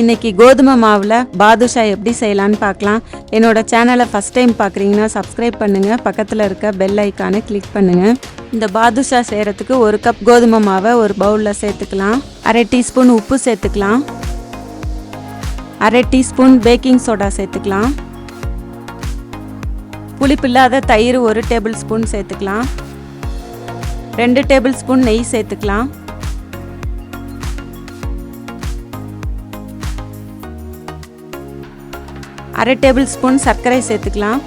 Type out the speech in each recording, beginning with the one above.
இன்னைக்கு கோதுமை மாவில் பாதுஷா எப்படி செய்யலான்னு பார்க்கலாம். என்னோட சேனலை ஃபஸ்ட் டைம் பார்க்குறீங்கன்னா சப்ஸ்கிரைப் பண்ணுங்கள் பக்கத்தில் இருக்க பெல் ஐக்கானை கிளிக் பண்ணுங்கள் இந்த பாதுஷா செய்கிறதுக்கு ஒரு கப் கோதுமை மாவை ஒரு பவுலில் சேர்த்துக்கலாம். அரை டீஸ்பூன் உப்பு சேர்த்துக்கலாம். அரை டீஸ்பூன் பேக்கிங் சோடா சேர்த்துக்கலாம். புளிப்பில்லாத தயிர் ஒரு டேபிள் ஸ்பூன் சேர்த்துக்கலாம். ரெண்டு டேபிள் ஸ்பூன் நெய் சேர்த்துக்கலாம். அரை டேபிள் ஸ்பூன் சர்க்கரை சேர்த்துக்கலாம்.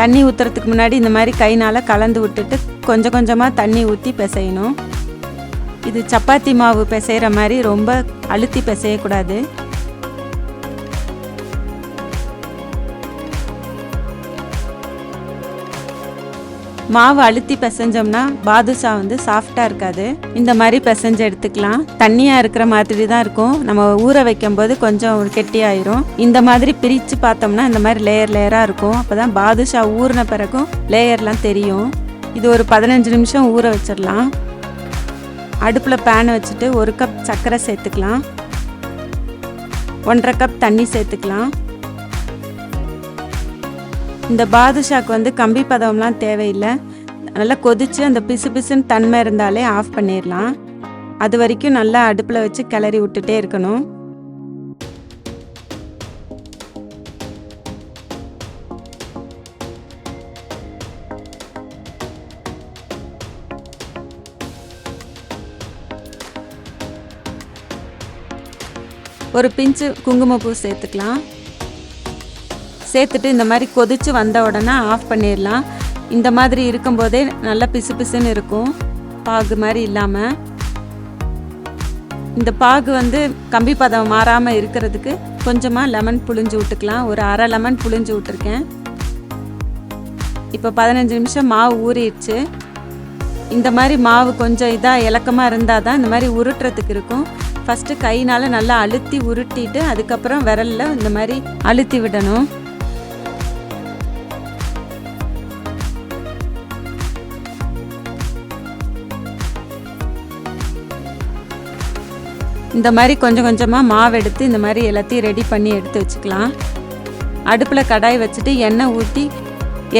தண்ணி ஊற்றுறதுக்கு முன்னாடி இந்த மாதிரி கைனால் கலந்து விட்டுட்டு கொஞ்சம் கொஞ்சமாக தண்ணி ஊற்றி பிசையணும். இது சப்பாத்தி மாவு பிசைகிற மாதிரி ரொம்ப அழுத்தி பிசையக்கூடாது. மாவு அழுத்தி பிசைஞ்சோம்னா பாதுஷா வந்து சாஃப்டாக இருக்காது. இந்த மாதிரி பிசைஞ்சு எடுத்துக்கலாம். தண்ணியாக இருக்கிற மாதிரி தான் இருக்கும். நம்ம ஊற வைக்கும் போது கொஞ்சம் கெட்டியாயிரும் இந்த மாதிரி பிரித்து பார்த்தோம்னா இந்த மாதிரி லேயர் லேயராக இருக்கும். அப்போ தான் பாதுஷா ஊறின பிறகும் லேயர்லாம் தெரியும். இது ஒரு பதினஞ்சு நிமிஷம் ஊற வச்சிடலாம் அடுப்பில் பேனை வச்சுட்டு ஒரு கப் சர்க்கரை சேர்த்துக்கலாம். ஒன்றரை கப் தண்ணி சேர்த்துக்கலாம். இந்த பாதுஷாக்கு வந்து கம்பி பதம்லாம் தேவையில்லை. நல்லா கொதித்து அந்த பிசு பிசுன்னு தன்மை இருந்தாலே ஆஃப் பண்ணிடலாம். அது வரைக்கும் நல்லா அடுப்பில் வச்சு கிளறி விட்டுட்டே இருக்கணும். ஒரு பிஞ்சு குங்குமப்பூ சேர்த்துக்கலாம். சேர்த்துட்டு இந்த மாதிரி கொதித்து வந்த உடனே ஆஃப் பண்ணிடலாம். இந்த மாதிரி இருக்கும்போதே நல்லா பிசு பிசுன்னு இருக்கும். பாகு மாதிரி இல்லாமல் இந்த பாகு வந்து கம்பி பதம் மாறாமல் இருக்கிறதுக்கு கொஞ்சமாக லெமன் புழிஞ்சு விட்டுக்கலாம் ஒரு அரை லெமன் புழிஞ்சு விட்டுருக்கேன் இப்போ பதினஞ்சு நிமிஷம் மாவு ஊறிடுச்சு. இந்த மாதிரி மாவு கொஞ்சம் இதாக இலக்கமாக இருந்தால் தான் இந்த மாதிரி உருட்டுறதுக்கு இருக்கும். ஃபஸ்ட்டு கைனால் நல்லா அழுத்தி உருட்டிட்டு அதுக்கப்புறம் விரலில் இந்த மாதிரி அழுத்தி விடணும். இந்த மாதிரி கொஞ்சம் கொஞ்சமாக மாவு எடுத்து இந்த மாதிரி எல்லாத்தையும் ரெடி பண்ணி எடுத்து வச்சுக்கலாம். அடுப்பில் கடாய் வச்சுட்டு எண்ணெய் ஊற்றி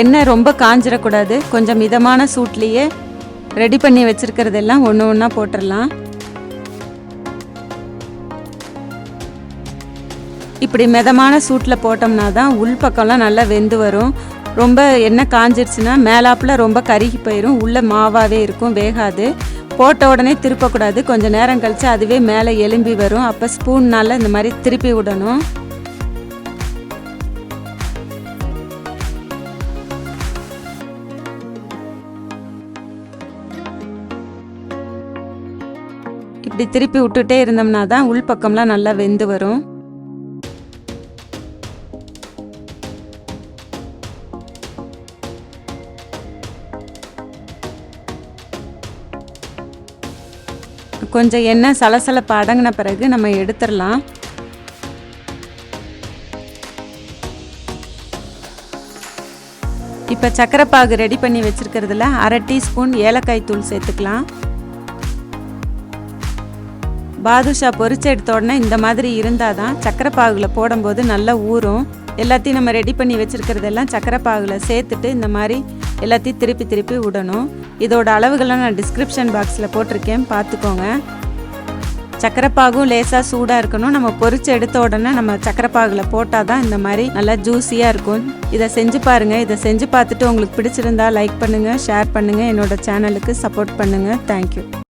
எண்ணெய் ரொம்ப காஞ்சிடக்கூடாது கொஞ்சம் மிதமான சூட்லேயே ரெடி பண்ணி வச்சுருக்கிறதெல்லாம் ஒன்று ஒன்றா போட்டுடலாம் இப்படி மிதமான சூட்டில் போட்டோம்னா தான் உள் பக்கம்லாம் நல்லா வெந்து வரும். ரொம்ப எண்ணெய் காஞ்சிருச்சுன்னா மேலாப்பில் ரொம்ப கருகி போயிடும் உள்ளே மாவாகவே இருக்கும் வேகாது. போட்ட உடனே திருப்பக்கூடாது கொஞ்சம் நேரம் கழித்து அதுவே மேலே எலும்பி வரும். அப்போ ஸ்பூன்னால் இந்த மாதிரி திருப்பி விடணும். இப்படி திருப்பி விட்டுட்டே இருந்தோம்னா தான் உள் பக்கம்லாம் நல்லா வெந்து வரும். கொஞ்சம் எண்ணெய் சலசலப்பு அடங்கின பிறகு நம்ம எடுத்துடலாம். இப்போ சக்கரை பாகு ரெடி பண்ணி வச்சுருக்கிறதுல அரை டீஸ்பூன் ஏலக்காய் தூள் சேர்த்துக்கலாம். பாதுஷா பொரிச்சு எடுத்த உடனே இந்த மாதிரி இருந்தால் தான் சக்கரை பாகுல போடும்போது நல்லா ஊறும். எல்லாத்தையும் நம்ம ரெடி பண்ணி வச்சுருக்கிறதெல்லாம் சக்கரை பாகுல சேர்த்துட்டு இந்த மாதிரி எல்லாத்தையும் திருப்பி திருப்பி விடணும். இதோட அளவுகளை நான் டிஸ்கிரிப்ஷன் பாக்ஸில் போட்டிருக்கேன். பார்த்துக்கோங்க. சக்கரைப்பாகும் லேசாக சூடாக இருக்கணும். நம்ம பொறிச்சு எடுத்த உடனே நம்ம சக்கரைப்பாகில் போட்டால் தான் இந்த மாதிரி நல்லா ஜூஸியாக இருக்கும். இதை செஞ்சு பாருங்கள் இதை செஞ்சு பார்த்துட்டு உங்களுக்கு பிடிச்சிருந்தா லைக் பண்ணுங்கள் ஷேர் பண்ணுங்கள் என்னோட சேனலுக்கு சப்போர்ட் பண்ணுங்கள் தேங்க்யூ